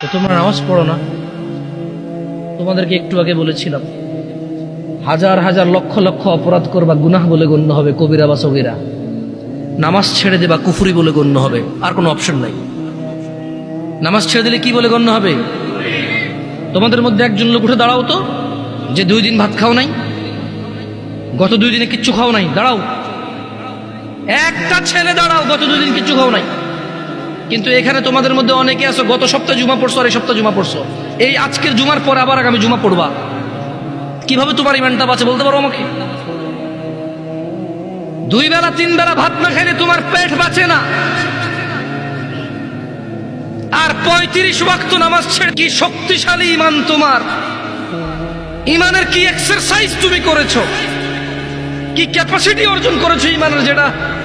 তো তোমরা নামাজ পড়ো না। তোমাদেরকে একটু আগে বলেছিলাম, হাজার হাজার লক্ষ লক্ষ অপরাধ করবা গুনাহ বলে গণ্য হবে কবিরা বা সগিরা। নামাজ ছেড়ে দেবা কুফুরি বলে গণ্য হবে, আর কোনো অপশন নাই। নামাজ ছেড়ে দিলে কি বলে গণ্য হবে? তোমাদের মধ্যে একজন লোক উঠে দাঁড়াও তো, যে দুই দিন ভাত খাও নাই, গত দুই দিনে কিচ্ছু খাও নাই, দাঁড়াও। একটা ছেলে দাঁড়াও, গত দুই দিন কিচ্ছু খাও নাই। কিন্তু এখানে তোমাদের মধ্যে অনেকে আছো, গত সপ্তাহে জুমা পড়ছো আর এই সপ্তাহে জুমা পড়ছো। এই আজকের জুমার পরে আবার আগামী জুমা পড়বা। কীভাবে তোমার ইমানটা বাঁচে বলতে পারো আমাকে? দুই বেলা, তিন বেলা ভাত না খাইলে তোমার পেট বাঁচে না। আর পঁয়ত্রিশ ওয়াক্ত নামাজ ছেড়ে কি শক্তিশালী ইমান তোমার? ইমানের কি এক্সারসাইজ তুমি করেছ? কি ক্যাপাসিটি অর্জন করেছ ইমানের যেটা?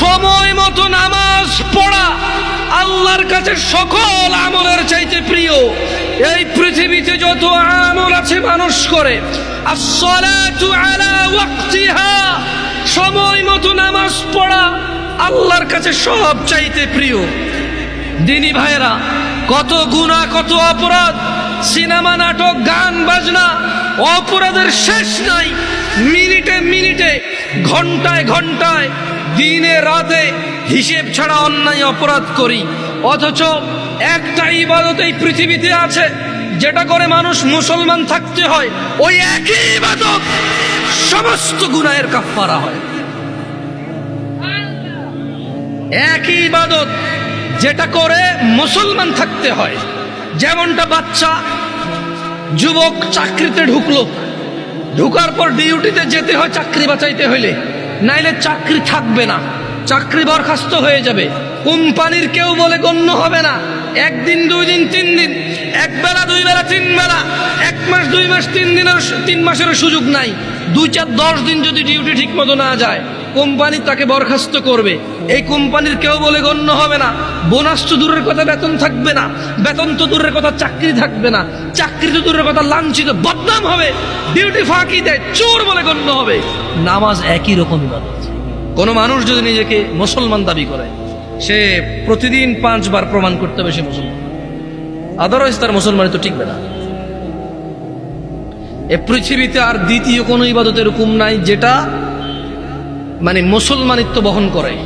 সময় মতো নামাজ পড়া আল্লাহর কাছে সকল আমলের চাইতে প্রিয়। এই পৃথিবীতে যত আমল আছে মানুষ করে। সময় মতো নামাজ পড়া আল্লাহর কাছে সব চাইতে প্রিয়। দিনী ভাইরা কত গুণা কত অপরাধ, সিনেমা, নাটক, গান, বাজনা, অপরাধের শেষ নাই। মিনিটে মিনিটে ঘন্টায় ঘন্টায়, দিনে রাতে হিসেব ছাড়া অন্যায় অপরাধ করি। অথচ একটা ইবাদত এই পৃথিবীতে আছে, যেটা করে মানুষ মুসলমান থাকতে হয়। ওই একই ইবাদত সমস্ত গুনাহের কাফারা হয়। একই ইবাদত যেটা করে মুসলমান থাকতে হয়। যেমনটা বাচ্চা, যুবক চাকরিতে ঢুকলো ঢুকার পর ডিউটিতে যেতে হয় চাকরি বাঁচাইতে হইলে। নাইলে চাকরি থাকবে না। চাকরি বরখাস্ত হয়ে যাবে। কোম্পানির কেউ বলে গণ্য হবে না। একদিন, দুই দিন, তিন দিন, এক বেলা, দুই বেলা, তিন বেলা, এক মাস, দুই মাস, তিন দিনের, তিন মাসের সুযোগ নাই। দুই চার দশ দিন যদি ডিউটি ঠিক মতো না যায় কোম্পানি তাকে বরখাস্ত করবে। এই কোম্পানির কেউ বলে গণ্য হবে না। বোনাস তো দূরের কথা, বেতন থাকবে না। বেতন তো দূরের কথা, চাকরি থাকবে না। চাকরি তো দূরের কথা, লাঞ্ছিত, বদনাম হবে। ডিউটি ফাঁকি দেয়, চোর বলে গণ্য হবে। নামাজ একই রকম কোনো মানুষ যদি নিজেকে মুসলমান দাবি করে, সে প্রতিদিন পাঁচবার প্রমাণ করতে হবে সে মুসলমান। আদারওয়াইজ তার মুসলমানি তো টিকবে না। এ পৃথিবীতে আর দ্বিতীয় কোনো ইবাদতের হুকুম নাই, যেটা মানে মুসলমানিত্ব বহন করে।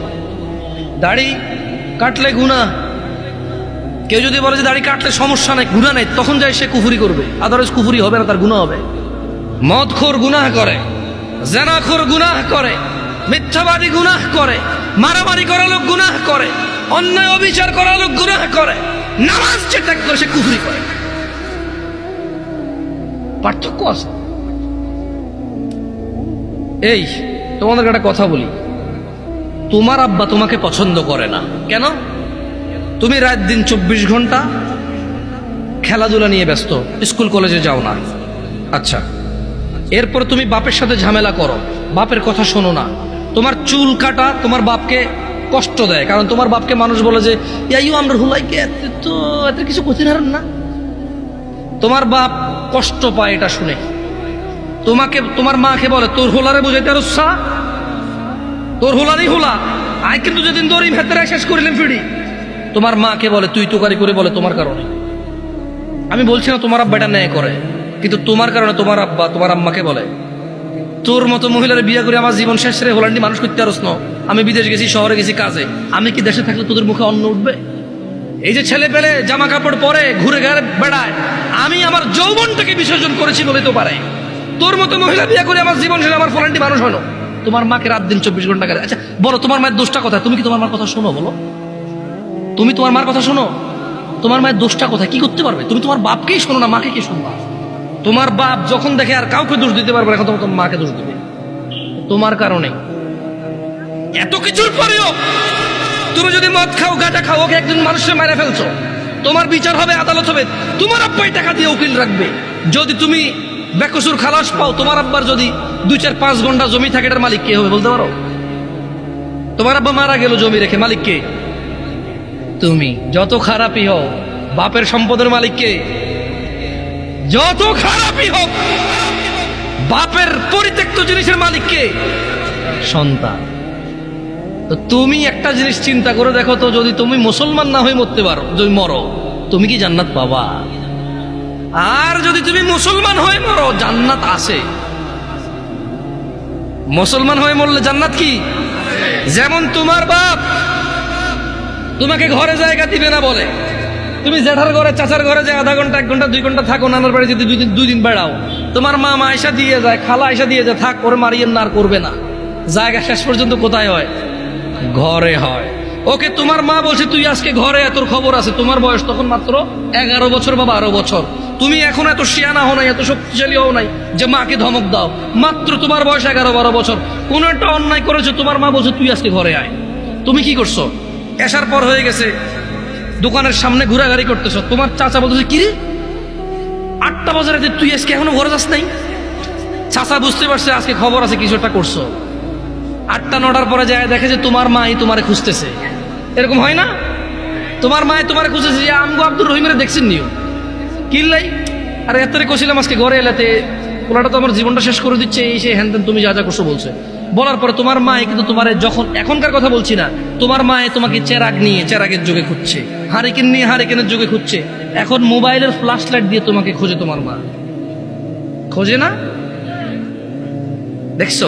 দাড়ি কাটলে গুণা কেউ যদি বলে যে দাড়ি কাটলে সমস্যা নাই গুণা নাই, তখন যায় সে কুফুরি করবে। আদারওয়াইজ কুফুরি হবে না, তার গুণা হবে। মদখোর গুনাহ করে, জেনাখোর গুনাহ করে, মিথ্যাবাদী গুনাহ করে, মারামারি করা লোক গুনাহ করে, অন্যায় অবিচার করা লোক গুনাহ করে, নামাজ যে ত্যাগ করে সে কুফুরি করে। পার্থক্য আছে। এই তোমাদেরকে একটা কথা বলি। তোমার আব্বা তোমাকে পছন্দ করে না। কেন? তুমি রাত দিন চব্বিশ ঘণ্টা খেলাধুলা নিয়ে ব্যস্ত। স্কুল, কলেজে যাও না। আচ্ছা। এরপর তুমি বাপের সাথে ঝামেলা করো। বাপের কথা শোনো না। তোমার চুল কাটা তোমার বাপকে কষ্ট দেয়। কারণ তোমার বাপকে মানুষ বলে যে আমরা তো এত কিছু না? তোমার বাপ কষ্ট পায় এটা শুনে। তোমাকে, তোমার মাকে বলে, তোর হোলারে বুঝাইতে আর উৎসাহ তোর হোলারই হোলা। আই কিন্তু যেদিন তোর ভেতরে শেষ করিলেন ফিরি তোমার মাকে বলে, তুই তোকারি করে বলে তোমার কারণে। আমি বলছি না, তোমার আব্বা এটা ন্যায় করে। কিন্তু তোমার কারণে তোমার আব্বা, তোমার আম্মাকে বলে, তোর মতো মহিলার বিয়ে করে আমার জীবন শেষ রে, হোলান্ডি মানুষ করতে পারস আমি বিদেশ গেছি, শহরে গেছি, কাজে। আমি কি দেশে থাকলে তোদের মুখে অন্ন উঠবে? এই যে ছেলে পেলে জামা কাপড় পরে ঘুরে ঘুরে বেড়ায়, আমি আমার যৌবনটাকে বিসর্জন করেছি বলে তো পারে। তোর মতো মহিলা বিয়ে করে আমার জীবন ছিল আমার ফলান্টি মানুষ হলো। তোমার মাকে রাত দিন চব্বিশ ঘণ্টা করে আচ্ছা বলো, তোমার মায়ের দোষটা কোথায়? তুমি কি তোমার মার কথা শোনো, বলো। তুমি তোমার মার কথা শোনো? তোমার মায়ের দোষটা কোথায়? কি করতে পারবে? তুমি তোমার বাপকেই শোনো না, মাকে কি শুনবা? তোমার বাপ যখন দেখে আর কাউকে দোষ দিতে পারবে এখন তোমার মাকে দোষ দিবে। তোমার কারণে। এত কিছুর পরেও তুমি যদি মদ খাও, গাঁজা খাও, ওকে একজন মানুষের মেরে ফেলছো। তোমার বিচার হবে, আদালত হবে। তোমার আব্বাই টাকা দিয়ে উকিল রাখবে। যদি তুমি বেকসুর খালাস পাও, তোমার আব্বার যদি দুই চার পাঁচ ঘণ্টা জমি থাকে, এটার মালিক কে হবে বলতে পারো? তোমার আব্বা মারা গেল জমি রেখে, মালিক কে? তুমি। যত খারাপই হও, বাপের সম্পদের মালিক কে? যত খারাপই হোক বাপের পরিত্যক্ত জিনিসের মালিক কে? সন্তান। তো তুমি একটা জিনিস চিন্তা করে দেখো তো, যদি তুমি মুসলমান না হয়ে মরতে পারো, যদি মরো, তুমি কি জান্নাত পাবা? আর যদি তুমি মুসলমান হয়ে মরো, জান্নাত আছে। মুসলমান হয়ে মরলে জান্নাত কি? যেমন তোমার বাপ তোমাকে ঘরে জায়গা দিবে না বলে। তুমি জেঠার ঘরে, চাচার ঘরে যে আধা ঘণ্টা, এক ঘণ্টা, দুই ঘণ্টা থাকো, নানার বাড়ি যদি দুদিন দুই দিন বেড়াও। তোমার মা মা দিয়ে যায়, খালা আয়সা দিয়ে যায়, থাক, ওরে মারিয়ে না আর করবে না। জায়গা শেষ পর্যন্ত কোথায় হয়? ঘরে হয়। ওকে, তোমার মা বলছে, তুই আজকে ঘরে এত খবর আছে। তোমার বয়স তখন মাত্র এগারো বছর বা বারো বছর। তুমি এখন এত শিয়ানা হও নাই, এত শক্তিশালী হও নাই যে মাকে ধমক দাও। মাত্র তোমার বয়স এগারো বারো বছর। কোন একটা অন্যায় করেছ, তোমার মা বলছে, তুই আজকে ঘরে আয়। তুমি কি করছ? এসার পর হয়ে গেছে, দোকানের সামনে ঘোরাঘুরি করতেছ। তোমার চাচা বলতেছে, কি রে? আটটা বাজারে তুই আজকে এখনও ঘরে যাস নাই? চাচা বুঝতে পারছে, আজকে খবর আছে, কিছু একটা করছ। আটটা, নটার পরে যায়, দেখে যে তোমার মাই তোমারে খুঁজতেছে। এরকম হয় না? তোমার মায় তোমারে খুঁজতেছে যে, আমগো আব্দুর রহিমের দেখছেন নিও। কিল্লাই আরে এতরে কছিলাম আজকে ঘরে এলাতে পোলাটা তো আমার জীবনটা শেষ করে দিচ্ছে, এই সেই হ্যান তুমি যা যা করছ বলছে। বলার পরে তোমার মায়ে কিন্তু তোমার যখন এখনকার কথা বলছি না, তোমার মায়ে তোমাকে চেরাগ নিয়ে চেরাগের যুগে খুঁজছে, হারিকেন নিয়ে হারিকেনের যুগে খুঁজছে। এখন মোবাইলের ফ্ল্যাশ লাইট দিয়ে তোমাকে খোঁজে তোমার মা। খোঁজে না? দেখছ?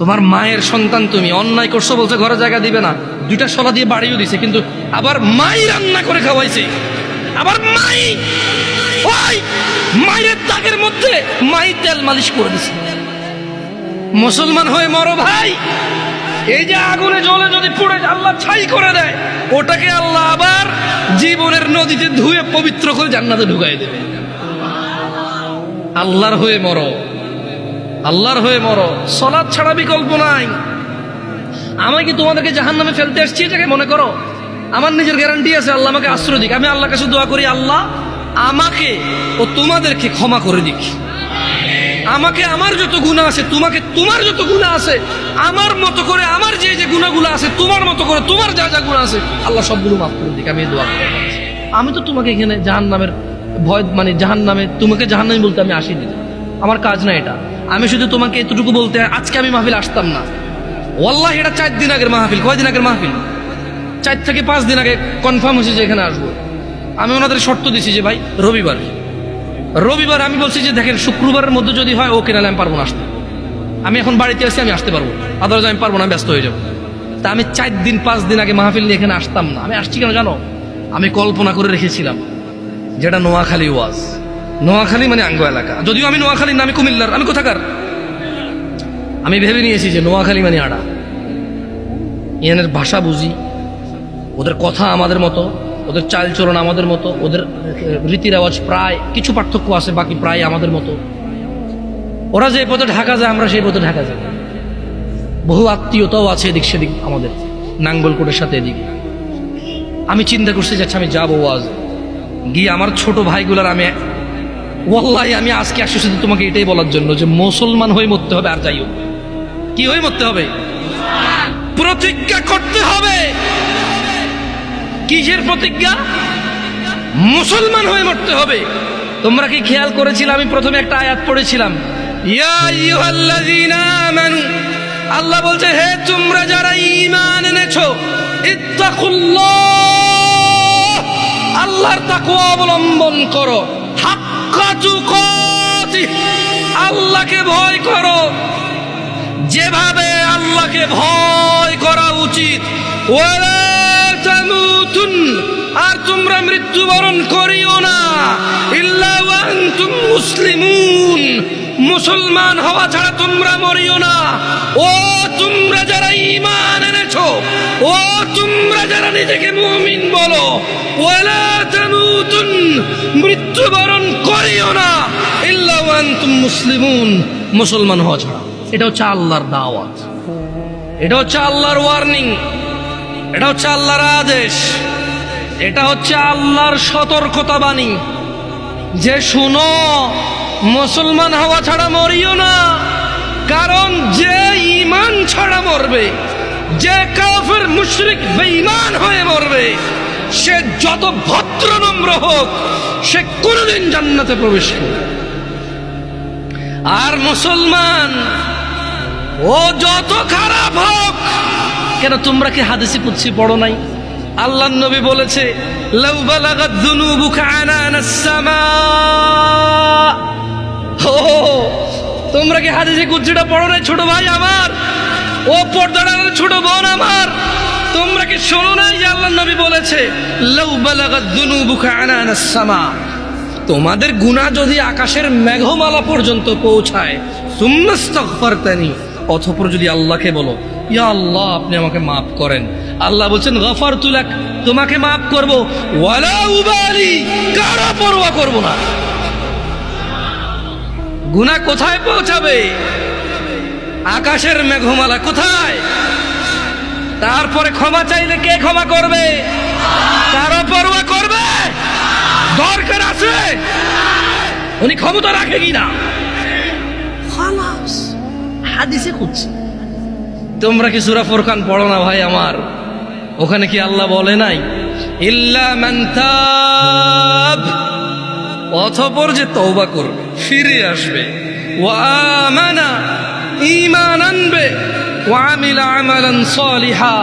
তোমার মায়ের সন্তান তুমি, অন্যায় করছ বলছে, ঘরে জায়গা দিবে না। দুইটা সলা দিয়ে বাড়িও দিছে, কিন্তু আবার মাই রান্না করে খাওয়াইছে। আবার মাই, ওই মায়ের দাগের মধ্যে মাই তেল মালিশ করে দিছে। মুসলমান হয়ে মরো ভাই, এই যে আগুনে জ্বলে যদি পুড়ে আল্লাহ ছাই করে দেয়, ওটাকে আল্লাহ আবার জীবনের নদীতে ধুয়ে পবিত্র করে জান্নাতে ঢুকাই দেবে। আল্লাহর হয়ে মরো, আল্লাহর হয়ে মরো। সলাদ ছাড়া বিকল্প নাই। আমি কি তোমাদেরকে জাহান নামে ফেলতে আসছি এটাকে মনে করো? আমার নিজের গ্যারান্টি আছে, আল্লাহ আমাকে আশ্রয় দিক। আমি আল্লাহর কাছে দোয়া করি, আল্লাহ আমাকে ও তোমাদেরকে ক্ষমা করে দিক। আমাকে আমার যত গুণা আছে, তোমাকে তোমার যত গুণা আছে, আমার মতো করে, আমার যে যে গুণাগুলো আছে, তোমার মতো করে, তোমার যা যা গুণা আছে, আল্লাহ সবগুলো মাফ করে দিক, আমি দোয়া করি আমি তো তোমাকে এখানে জাহান নামের ভয় মানে জাহান নামে তোমাকে জাহান নামে বলতে আমি আসিনি। আমার কাজ না এটা। আমি শুধু তোমাকে এতটুকু বলতে, আজকে আমি মাহফিল আসতাম না। ওয়াল্লাহ, এটা চার দিন আগের মাহফিল। কয়দিন আগের মাহফিল? চার থেকে পাঁচ দিন আগে কনফার্ম হয়েছে যে এখানে আসব। আমি ওনাদের শর্ত দিছি যে, ভাই, রবিবার। রবিবার আমি বলছি যে, দেখেন, শুক্রবারের মধ্যে যদি হয় ওকে নাহলে আমি পারব না আসতে। আমি এখন বাড়িতে আছি, আমি আসতে পারব। আদারওয়াইজ আমি পারব না ব্যস্ত হয়ে যাব। তা আমি চার দিন, পাঁচ দিন আগে মাহফিল নিয়ে এখানে আসতাম না। আমি আসছি কেন জানো? আমি কল্পনা করে রেখেছিলাম যেটা নোয়াখালী ওয়াজ। নোয়াখালী মানে আঙ্গ এলাকা। যদিও আমি নোয়াখালী না, আমি কুমিল্লার। আমি কোথাকার? আমি ভেবে নিয়েছি যে, নোয়াখালী মানে আড়া। ইয়ানের ভাষা বুঝি। ওদের কথা আমাদের মতো, ওদের চালচলন আমাদের মতো, ওদের রীতি রেওয়াজ প্রায় কিছু পার্থক্য আছে, বাকি প্রায় আমাদের মতো। ওরা যে পথে ঢাকা যায়, আমরা সেই পথে ঢাকা যাই। বহু আত্মীয়তাও আছে এদিক সেদিক আমাদের, নাঙ্গলকোটের সাথে এদিকে। আমি চিন্তা করছি যাচ্ছে আমি যাব আজ। গিয়ে আমার ছোট ভাইগুলার আমি, ওয়াল্লাহি, আমি আজকে আসছি শুধু তোমাকে এটাই বলার জন্য যে মুসলমান হয়ে মরতে হবে আর যাই হোক। কি হয়ে মরতে হবে? প্রতিজ্ঞা করতে হবে। কিসের প্রতিজ্ঞা? মুসলমান হয়ে মরতে হবে। তোমরা কি খেয়াল করেছিলে? আমি প্রথমে একটা আয়াত পড়েছিলাম। আল্লাহ বলছে, হে তোমরা যারা ঈমান এনেছো আল্লাহর তাকওয়া অবলম্বন করো। আল্লাহকে ভয় করো। যেভাবে আল্লাহকে ভয় করা উচিত ওয়ালা তামুতুন তোমরা মৃত্যুবরণ করিও না। মুসলিমুন। মুসলমান হওয়া ছাড়া তোমরা মরিও না। ও তোমরা যারা ঈমান এনেছো, ও তোমরা যারা নিজেকে মুমিন বলো, ওয়ালা তামুতুন, মৃত্যুবরণ করিও না। ইল্লা ওয়া আনতুম মুসলিমুন, মুসলমান হওয়া ছাড়া। এটা হচ্ছে আল্লাহর দাওয়াত। এটা হচ্ছে আল্লাহর ওয়ার্নিং এটা হচ্ছে আল্লাহর আদেশ। এটা হচ্ছে আল্লাহর সতর্কতা বাণী যে শুনো, মুসলমান হওয়া ছাড়া মরিও না, কারণ যে ইমান ছাড়া মরবে, যে কাফের মুশরিক বেঈমান হয়ে মরবে, সে যত ভদ্র নম্র হোক, সে কোনোদিন জান্নাতে প্রবেশ করবে আর মুসলমান, ও যত খারাপ হোক কেন তোমরা কি হাদিসি কুচ্ছি পড়ো নাই? আল্লাহ নবী বলেছে তোমরা কি হাদিসি কুচ্ছিটা পড়ো নাই? ছোট ভাই আমার, ও পর্দার ছোট বোন আমার। তোমরা কি শোনো নাই আল্লাহ নবী বলেছে তোমাদের গুণা যদি আকাশের মেঘমালা পর্যন্ত পৌঁছায় সুম্মাস্তাগফারতানি অথপর যদি আল্লাহকে বলো ইয়া আল্লাহ, আপনি আমাকে মাফ করেন। আল্লাহ বলছেন গফার তুলাক তোমাকে মাফ করব। কারা পরোয়া করব না। গুণা কোথায় পৌঁছাবে? আকাশের মেঘমালা কোথায়? তারপরে ক্ষমা চাইলে কে ক্ষমা করবে? কারও পরোয়া করবে? দরকার আছে? উনি ক্ষমতা রাখে কি না খালাস, হাদিসে খুঁজছে। তোমরা কি সুরা ফোরকান পড়ো না ভাই আমার? ওখানে কি আল্লাহ বলে নাই? ইল্লা মান্তাব অথপর যে তৌবা করবে, ফিরে আসবে। ওয়ামানা ইমান আনবে। ওয়ামিলা আমালান সলিহা।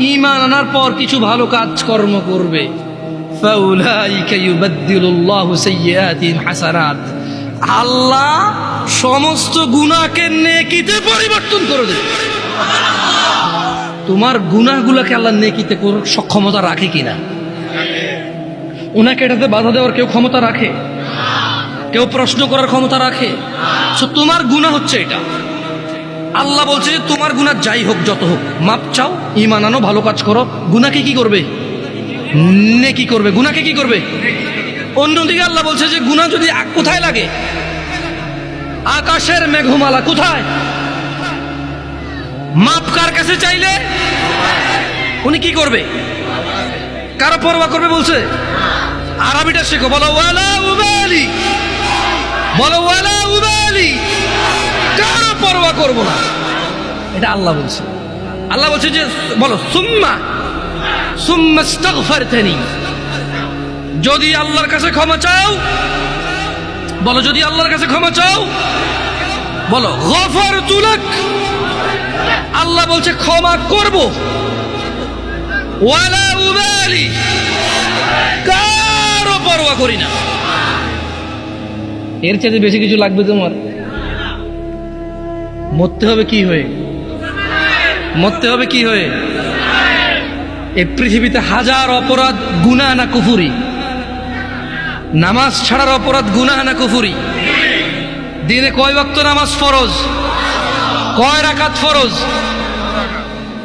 ইমান আনার পর কিছু ভালো কাজকর্ম করবে। আল্লাহ সমস্ত গুণাকে নেকিতে পরিবর্তন করে দেবে। তোমার গুনাহগুলোকে আল্লাহ নেকিতে সক্ষমতা রাখে কিনা? ওনাকে এটাতে বাধা দেওয়ার কেউ ক্ষমতা রাখে? কেউ প্রশ্ন করার ক্ষমতা রাখে? So, তোমার গুনাহ হচ্ছে এটা। আল্লাহ বলছে যে তোমার গুনাহ যাই হোক যত হোক মাপ চাও ইমান আনো ভালো কাজ করো। গুনাহকে কি করবে? নে কি করবে। গুনাকে কি করবে? অন্যদিকে আল্লাহ বলছে যে গুনাহ যদি কোথায় লাগে? আকাশের মেঘমালা কোথায়? মাপ কার কাছে চাইলে উনি কি করবে? কারও পরোয়া করবে বলছে? আরবিটা শেখো, বলো, ওয়ালা উবালি। বলো, ওয়ালা উবালি। কারও পরোয়া করব না। এটা আল্লাহ বলছে। আল্লাহ বলছে যে, বলো, সুম্মা সুম্মা আস্তাগফারতানি যদি আল্লাহর কাছে ক্ষমা চাও, বলো, যদি আল্লাহর কাছে ক্ষমা চাও, বলো, গফারতু লাক। আল্লাহ বলছে, ক্ষমা করব। ওয়ালা উবালি কারও পরোয়া করি না। এর চাইতে বেশি কিছু লাগবে তোমার? মরতে হবে কি হয়ে? মরতে হবে কি হয়ে? এই পৃথিবীতে হাজার অপরাধ, গুনাহ না কুফুরি। নামাজ ছাড়ার অপরাধ, গুনাহ না কুফুরি। দিনে কয় ওয়াক্ত নামাজ ফরজ? কয় রাকাত ফরজ?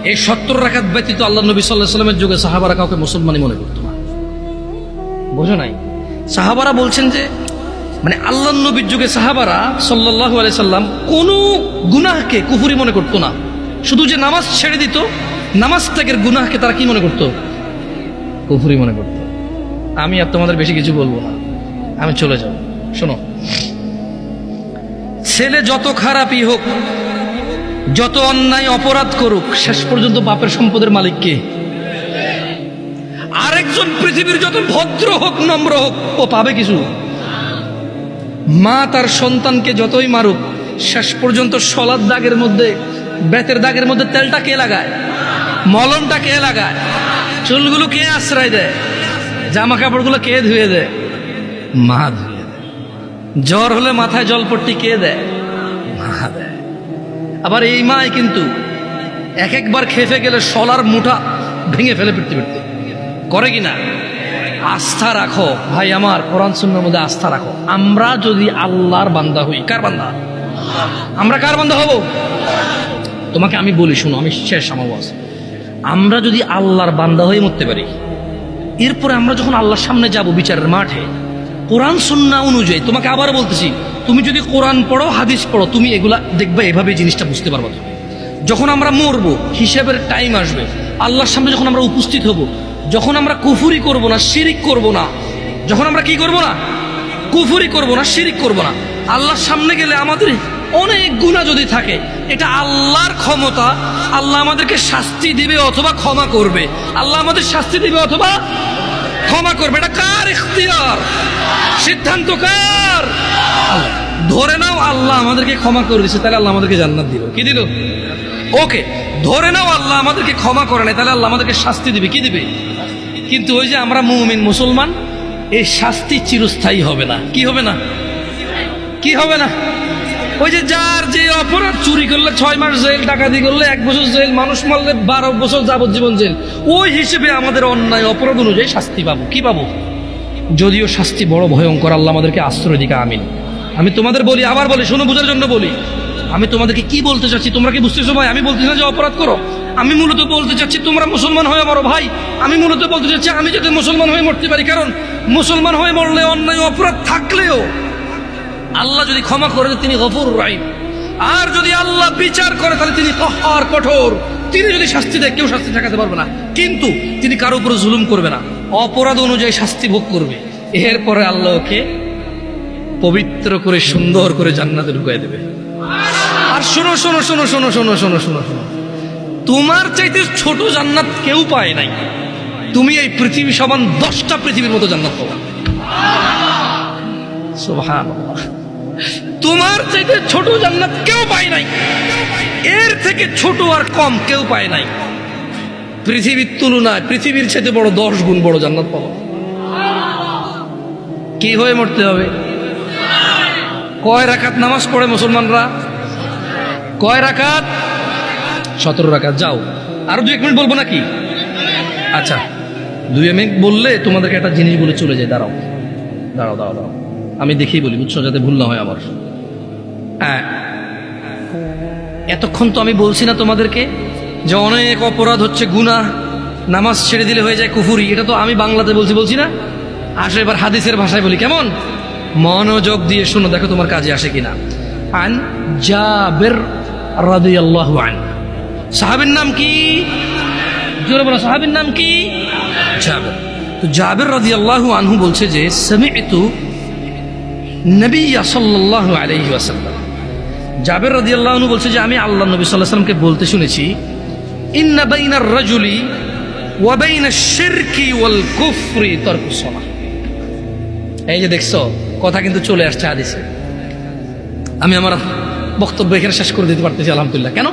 এই সত্তর রাকাত ব্যতীত আল্লাহ নবী সাল্লাহ সাল্লামের যুগে সাহাবারা কাউকে মুসলমানই মনে করতো না। বোঝো নাই? সাহাবারা বলছেন যে মানে আল্লাহ নবীর যুগে সাহাবারা সাল্লাহ আলাই সাল্লাম কোনো গুনাহকে কুফুরি মনে করতো না। শুধু যে নামাজ ছেড়ে দিত, নামাজ ত্যাগের গুনাহকে তারা কি মনে করতো? কুফুরি মনে করতো। আমি আর তোমাদের বেশি কিছু বলব না। আমি চলে যাব। শোনো। ছেলে যত খারাপই হোক যত অন্যায় অপরাধ করুক, শেষ পর্যন্ত বাপের সম্পদের মালিক কে আরেকজন পৃথিবীর যত ভদ্র হোক, নম্র হোক, ও পাবে কিছু মা তার সন্তানকে যতই মারুক, শেষ পর্যন্ত সলাদ দাগের মধ্যে, বেতের দাগের মধ্যে তেলটা কে লাগায়? মলমটা কে লাগায়? চুলগুলো কে আশ্রয় দেয়? জামা কাপড়গুলো কে ধুয়ে দেয়? মা ধুয়ে দেয়। জ্বর হলে মাথায় জলপট্টি কে দেয়? আবার এই মাই কিন্তু এক একবার খেপে গেলে সলার মুঠা ভেঙে ফেলে ফিরতে ফিরতে করে কি না? আস্থা রাখো। ভাই, আমার কোরআন সুন্নার মধ্যে আস্থা রাখো। আমরা যদি আল্লাহর বান্দা হই, কার বান্দা? আমরা কার বান্দা হব? তোমাকে আমি বলি, শুনো, আমি শেষ আমার বস আমরা যদি আল্লাহর বান্দা হয়ে মরতে পারি, এরপরে আমরা যখন আল্লাহর সামনে যাব বিচারের মাঠে, কোরআন সুন্না অনুযায়ী, তোমাকে আবার বলতেছি তুমি যদি কোরআন পড়ো, হাদিস পড়ো, তুমি এগুলা দেখবে এভাবে জিনিসটা বুঝতে পারব যখন আমরা মরবো, হিসেবের টাইম আসবে, আল্লাহর সামনে যখন আমরা উপস্থিত হব, যখন আমরা কুফুরি করব না, শিরিক করব না, যখন আমরা কি করব না? কুফুরি করব না, শিরিক করব না। আল্লাহর সামনে গেলে আমাদের অনেক গুণা যদি থাকে, এটা আল্লাহর ক্ষমতা। আল্লাহ আমাদেরকে শাস্তি দিবে অথবা ক্ষমা করবে। আল্লাহ আমাদের শাস্তি দিবে অথবা ক্ষমা করবে, এটা কার ইখতিয়ার? সিদ্ধান্ত কার? ধরে নাও আল্লাহ আমাদেরকে ক্ষমা করে দিচ্ছে তাহলে আল্লাহ আমাদেরকে জান্নাত দিল কি দিল? ওকে, ধরে নাও আল্লাহ আমাদেরকে ক্ষমা করে নাই তাহলে আল্লাহ আমাদেরকে শাস্তি দিবে, কি দিবে? কিন্তু ওই যে আমরা মুমিন মুসলমান, এই শাস্তি চিরস্থায়ী হবে না। কি হবে না? কি হবে না? ওই যে যার যে অপরাধ চুরি করলে ছয় মাস জেল, ডাকাতি করলে এক বছর জেল, মানুষ মারলে বারো বছর যাবজ্জীবন জেল। ওই হিসেবে আমাদের অন্যায় অপরাধ অনুযায়ী শাস্তি পাবো। কি পাবো? যদিও শাস্তি বড় ভয়ঙ্কর, আল্লাহ আমাদেরকে আশ্রয় দিকে, আমিন। আমি তোমাদের বলি, আবার বলি, শোনো, বোঝার জন্য বলি। আমি তোমাদেরকে কি বলতে চাচ্ছি, তোমরা কি বুঝতেছো ভাই? আমি বলতেছি না যে অপরাধ করো। আমি মূলত বলতে চাচ্ছি, তোমরা মুসলমান হয়ে মরো ভাই। আমি মূলত বলতে চাচ্ছি, আমি যাতে মুসলমান হয়ে মরতে পারি। কারণ, মুসলমান হয়ে মরলে অন্যায়, অপরাধ থাকলেও আল্লাহ যদি ক্ষমা করে তিনি গফুর রাহিম। আর যদি আল্লাহ বিচার করে, তাহলে তিনি কহার কঠোর। তিনি যদি শাস্তি দেয়, কেউ শাস্তি ঠেকাতে পারবে না। কিন্তু তিনি কারও উপরে জুলুম করবে না। অপরাধ অনুযায়ী শাস্তি ভোগ করবে। এরপরে আল্লাহ ওকে পবিত্র করে, সুন্দর করে জান্নাতে ঢুকাই দেবে। আর শোনো শোনো শোনো শোনো শোনো শোনো শোনো শোনো। তোমার চাইতে ছোট জান্নাত কেউ পায় নাই। তুমি এই পৃথিবী সমান দশটা পৃথিবীর মতো জান্নাত পাবা। সুবহানাল্লাহ। তোমার চাইতে ছোট জান্নাত কেউ পায় নাই। এর থেকে ছোট আর কম কেউ পায় নাই। পৃথিবীর তুলনায় পৃথিবীর চাইতে বড় দশ গুণ বড় জান্নাত পাবো কি হয়ে মরতে হবে? কয় রাকাত নামাজ পড়ে মুসলমানরা? কয় রাকাত? সতেরো রাকাত। যাও। আরও দু এক মিনিট বলব নাকি? আচ্ছা দুই মিনিট বললে তোমাদেরকে একটা জিনিস বলে চলে যায়। দাঁড়াও। দাঁড়াও দাঁড়াও দাঁড়াও। আমি দেখেই বলি বুঝছ যাতে ভুল না হয় আমার। হ্যাঁ। এতক্ষণ তো আমি বলছি না তোমাদেরকে যে অনেক অপরাধ হচ্ছে, গুনাহ, নামাজ ছেড়ে দিলে হয়ে যায় কুফুরি। এটা তো আমি বাংলাতে বলছি বলছি না? আসলে এবার হাদিসের ভাষায় বলি, কেমন? মনোযোগ দিয়ে শোনো, দেখো তোমার কাজে আসে কিনা। আন জাবের রাদিয়াল্লাহু আন। সাহাবীর নাম কি? জোরে বলো, সাহাবীর নাম কি? জাবের। তো জাবের রাদিয়াল্লাহু আনহু বলছে যে, সামি'তু নবী সাল্লাল্লাহু আলাইহি ওয়াসাল্লাম। জাবের রাদিয়াল্লাহু আনহু বলছে যে, আমি আল্লাহ নবী আলাইহি সাল্লামকে বলতে শুনেছি, ইন্না বাইনার রাজুলি ওয়া বাইনাশ শিরকি ওয়াল কুফরি তারকুস সালাহ। এই যে দেখছ, কথা কিন্তু চলে আসছে হাদিসে। আমি আমার বক্তব্য এখানে শেষ করে দিতে পারতেছি, আলহামদুলিল্লাহ। কেন?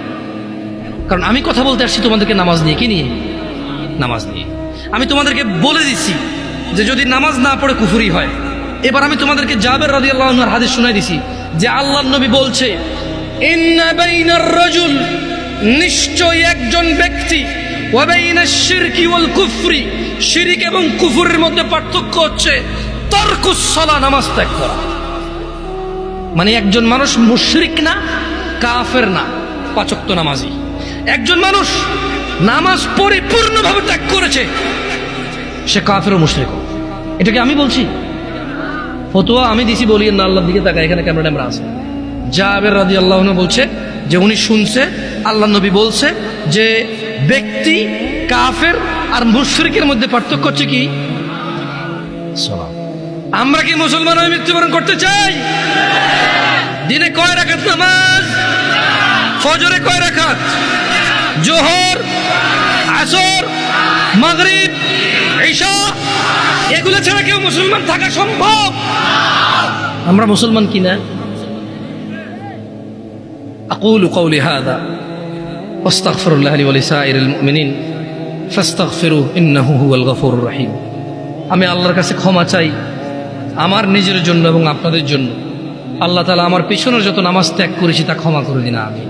কারণ আমি কথা বলতে আসছি তোমাদেরকে নামাজ নিয়ে, কি নিয়ে? নামাজ নিয়ে। আমি তোমাদেরকে বলে দিচ্ছি যে, যদি নামাজ না পড়ে কুফুরি হয়, এবার আমি তোমাদেরকে জাবের রাজি আল্লাহ হাদিস শুনাই দিছি যে আল্লাহ নবী বলছে রাজুল নিশ্চয় একজন ব্যক্তি। কুফরি। শিরিক এবং কুফুরের মধ্যে পার্থক্য হচ্ছে তর্কুস সালা নামাজ ত্যাগ করা। মানে একজন মানুষ মুশরিক না, কাফের না, পাচক্ত নামাজি। একজন মানুষ নামাজ পরিপূর্ণভাবে ত্যাগ করেছে, সে কাফের ও মুশরিক। এটাকে আমি বলছি? ফতোয়া আমি দিছি, বলি না, আল্লাহর দিকে তাকা এখানে ক্যামেরা ট্যামেরা আছে। জাবের রাজি আল্লাহ বলছে যে উনি শুনছে আল্লাহ নবী বলছে যে ব্যক্তি কাফের আর মুশরিকের মধ্যে পার্থক্য হচ্ছে কি? আমরা কি মুসলমান হয়ে মৃত্যুবরণ করতে চাই? দিনে কয় রাখাত নামাজ? ফজরে কয় রাখাত জোহর আসর মাগরিব ঈশা এগুলো ছাড়া কেউ মুসলমান থাকা সম্ভব? আমরা মুসলমান কিনা أقول قولي هذا واستغفر الله لي ولسائر المؤمنين فاستغفروه إنه هو الغفور الرحيم আমি আল্লাহর কাছে ক্ষমা চাই আমার নিজের জন্য এবং আপনাদের জন্য আল্লাহ তালা আমার পেছনের যত নামাজ ত্যাগ করেছি তা ক্ষমা করে দিন আমি